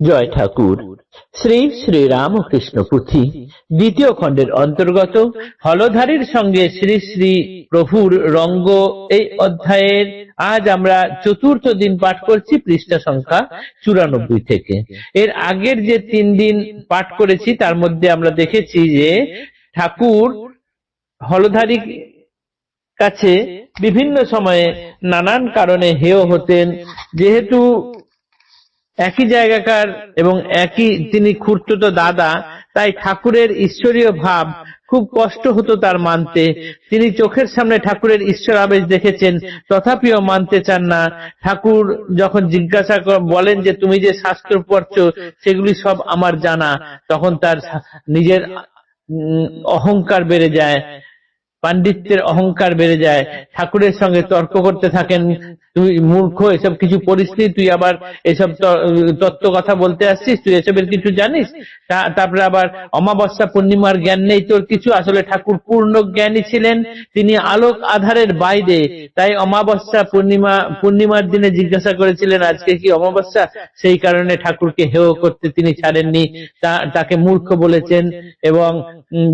জয় ঠাকুর। শ্রী শ্রী রামকৃষ্ণ পুঁথি দ্বিতীয় খণ্ডের অন্তর্গত হলধারীর সঙ্গে শ্রী শ্রী প্রভুর রঙ্গ এই অধ্যায়ের আজ আমরা চতুর্থ দিন পাঠ করছি পৃষ্ঠা সংখ্যা চুরানব্বই থেকে। এর আগের যে তিন দিন পাঠ করেছি তার মধ্যে আমরা দেখেছি যে ঠাকুর হলধারী কাছে বিভিন্ন সময়ে নানান কারণে হেয় হতেন। যেহেতু একই জায়গাকার এবং একই তিনি খুঁড়তুতো দাদা, তাই ঠাকুরের ঈশ্বরীয় ভাব খুব কষ্ট হতো তার মানতে। তিনি চোখের সামনে ঠাকুরের ঈশ্বর আবেশ দেখেছেন, তথাপিও মানতে চান না। ঠাকুর যখন জিজ্ঞাসা বলেন যে, তুমি যে শাস্ত্র পড়ছো, সেগুলি সব আমার জানা। তখন তার নিজের অহংকার বেড়ে যায়। পাণ্ডিত্যের অহংকার বেড়ে যায়। ঠাকুরের সঙ্গে তর্ক করতে থাকেন। তুই মূর্খ, এসব কিছু পরিস্থিতি তুই আবার এসব তত্ত্ব কথা বলতে আসছিস। তুই এসবের কিছু জানিস? তারপরে আবার অমাবস্যা পূর্ণিমার জ্ঞান নেই তোর কিছু? আসলে ঠাকুর পূর্ণ জ্ঞানী ছিলেন। তিনি আলোক আধারের বাইরে। তাই অমাবস্যা পূর্ণিমা, পূর্ণিমার দিনে জিজ্ঞাসা করেছিলেন, আজকে কি অমাবস্যা? সেই কারণে ঠাকুরকে হেয় করতে তিনি ছাড়েননি। তাকে মূর্খ বলেছেন এবং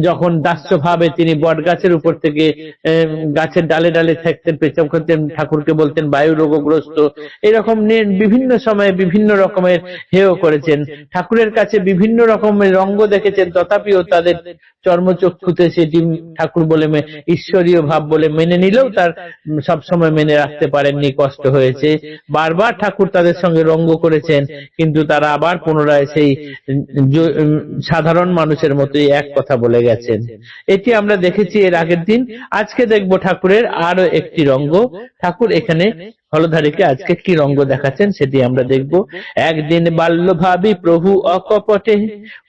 যখন দাস্য ভাবে তিনি বট গাছের উপর থেকে উম, গাছের ডালে ডালে থাকতেন পেছাব করতেন ঠাকুরকে বলতেন বায়ু রোগগ্রস্ত। এরকম নিয়ে বিভিন্ন সময়ে বিভিন্ন রকমের হেয় করেছেন। ঠাকুরের কাছে বিভিন্ন রকমের রঙ্গ দেখেছেন তথাপিও তাদের চর্মচক্ষুতে সেটি ঠাকুর বলে ঈশ্বরীয় ভাব বলে মেনে নিলেও তার সব সময় মেনে রাখতে পারেননি কষ্ট হয়েছে। বারবার ঠাকুর তাদের সঙ্গে রঙ্গ করেছেন কিন্তু তারা আবার পুনরায় সেই সাধারণ মানুষের মতোই এক কথা বলে গেছেন। এটি আমরা দেখেছি এর আগের দিন। আজকে দেখব ঠাকুরের আরও একটি রঙ্গ। ঠাকুর এখানে হলধারীকে আজকে কি রঙ্গ দেখাচ্ছেন সেটি আমরা দেখব। একদিন বাল্য ভাবি প্রভু অকপটে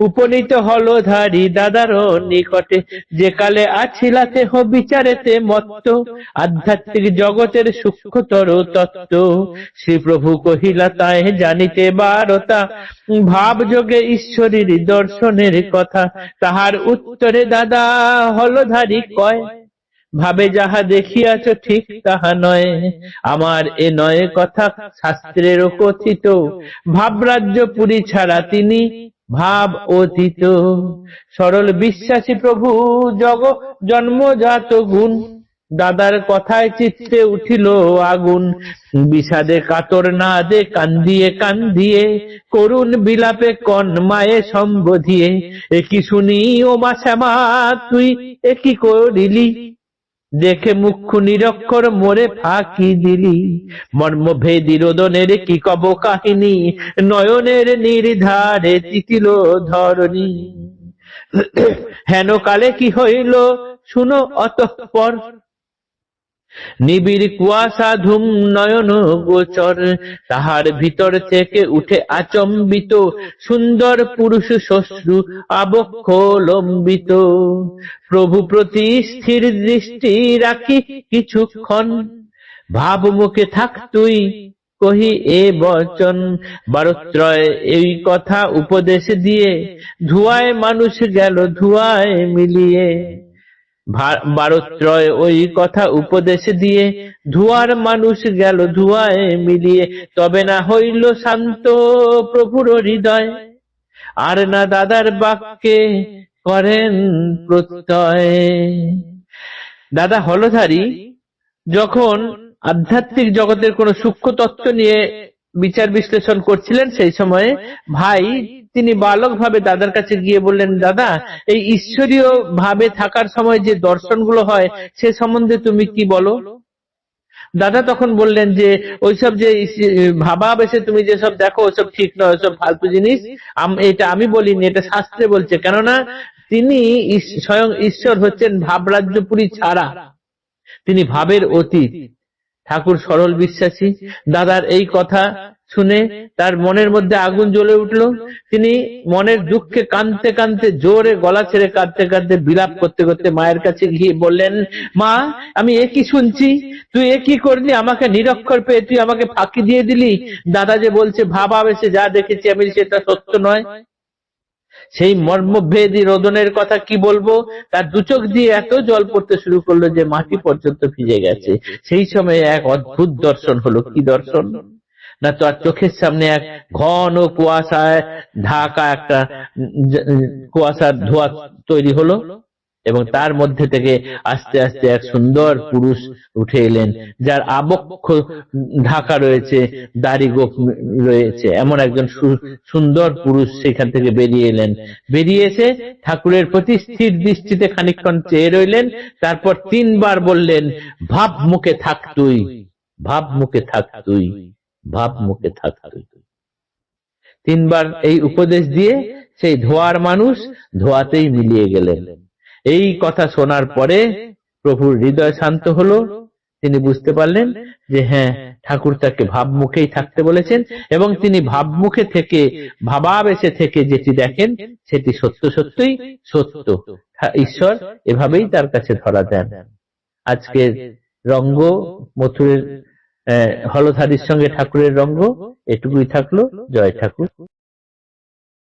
উপনীত হলধারী দাদার নিকটে, যে কালে আছিলাতে হো বিচারেতে মত্ত, আধ্যাত্মিক জগতের সূক্ষ্মতর তত্ত্ব। শ্রী প্রভু কহিলা, তাই জানিতে বারতা, ভাব যোগে ঈশ্বরীর দর্শনের কথা। তাহার উত্তরে দাদা হলধারী কয় ভাবে যাহা দেখিয়াছ ঠিক তাহা নয়। আমার এ নয় কথা শাস্ত্রের কথিত। ভাবরাজ্য পুরী ছাড়া তিনি ভাব অতীত। সরল বিশ্বাসী প্রভু জগ জন্মজাত গুণ। দাদার কথায় চিত্তে উঠিল আগুন। বিষাদে কাতর না দে কান্দিয়ে কান্দিয়ে, করুণ বিলাপে কন মায়ে সম্বোধিয়ে। একই শুনি ও মা শ্যামা, তুই একই করিলি? দেখে মুখ্য নিরক্ষর মোরে ফাঁকি দিলি। মর্ম ভেদি রোদনের কি কব কাহিনী? নয়নের নির্ধারে চিতিল ধরণী। হেন কালে কি হইল? শুনো অতঃপর নিবিড় কুয়াশা ধুম নয়ন গোচর, তাহার ভিতর থেকে উঠে আচম্বিত, সুন্দর পুরুষ শ্বশ্রু আবক্ষ লম্বিত প্রভু প্রতি স্থির দৃষ্টি রাখি কিছুক্ষণ, ভাব মুখে থাক তুই, কহি এ বচন। বারত্রয় এই কথা উপদেশ দিয়ে, ধুয়ায় মানুষ গেল, ধুয়ায় মিলিয়ে। ভারতত্রয় ওই কথা উপদেশ দিয়ে ধুয়ার মানুষ গেল ধুয়ায় মিলিয়ে। তবে না হইল শান্ত প্রভুর হৃদয়। আর না দাদার বাক্যে করেন প্রত্যয়। দাদা হলধারী, যখন আধ্যাত্মিক জগতের কোন সূক্ষ্ম তত্ত্ব নিয়ে বিচার বিশ্লেষণ করছিলেন সেই সময়ে ভাই তিনি বালক ভাবে দাদার কাছে গিয়ে বললেন, দাদা, এই ঈশ্বরীয় ভাবে থাকার সময় যে দর্শনগুলো হয়, সে সম্বন্ধে তুমি কি বলো? দাদা তখন বললেন যে, ওইসব যে ইস- ভাবা বেশে তুমি যেসব দেখো, ওসব ঠিক নয়, ওসব ফালতু জিনিস। এটা আমি বলিনি, এটা শাস্ত্রে বলছে। কেননা তিনি স্বয়ং ঈশ্বর হচ্ছেন ভাবরাজ্যপুরী ছাড়া। তিনি ভাবের অতীত। ঠাকুর সরল বিশ্বাসী। দাদার এই কথা শুনে তার মনের মধ্যে আগুন জ্বলে উঠল। তিনি মনের দুঃখে কাঁদতে কাঁদতে জোরে গলা ছেড়ে কাঁদতে কাঁদতে বিলাপ করতে করতে মায়ের কাছে গিয়ে বললেন, মা, আমি একই শুনছি? তুই একই করলি? আমাকে নিরক্ষর পেয়ে তুই আমাকে ফাঁকি দিয়ে দিলি? দাদা যে বলছে, ভাবা বেশে যা দেখেছি আমি সেটা সত্য নয়। সেই মর্মভেদী রোদনের কথা কি বলব? তার দু চোখ দিয়ে এত জল পড়তে শুরু করল যে মাটি পর্যন্ত ভিজে গেছে। সেই সময় এক অদ্ভুত দর্শন হলো। কি দর্শন? না তার চোখের সামনে এক ঘন কুয়াশায় ঢাকা একটা কুয়াশার ধোয়া তৈরি হলো এবং তার মধ্যে থেকে আস্তে আস্তে এক সুন্দর পুরুষ উঠে এলেন, যার আবক্ষ ঢাকা রয়েছে, দাড়ি গোপ রয়েছে। এমন একজন সুন্দর পুরুষ সেখান থেকে বেরিয়ে এলেন। বেরিয়ে এসে ঠাকুরের প্রতি স্থির দৃষ্টিতে খানিকক্ষণ চেয়ে রইলেন, তারপর তিনবার বললেন, ভাব মুখে থাক তুই, ভাব মুখে থাক তুই। ভাব মুখে থাক তুই তিনবার এই উপদেশ দিয়ে সেই ধোয়ার মানুষ ধোয়াতেই মিলিয়ে গেলেন। এই কথা শোনার পরে প্রভুর হৃদয় শান্ত হলো। তিনি বুঝতে পারলেন যে হ্যাঁ ঠাকুর তাকে ভাবমুখেই থাকতে বলেছেন এবং তিনি ভাবমুখে থেকে ভাবাবেশে থেকে যেটি দেখেন সেটি সত্য সত্যই সত্য। হ্যাঁ, ঈশ্বর এভাবেই তার কাছে ধরা দেন। আজকের রঙ্গ মথুরের হলধারীর সঙ্গে ঠাকুরের রঙ্গ এটুকুই থাকল জয় ঠাকুর।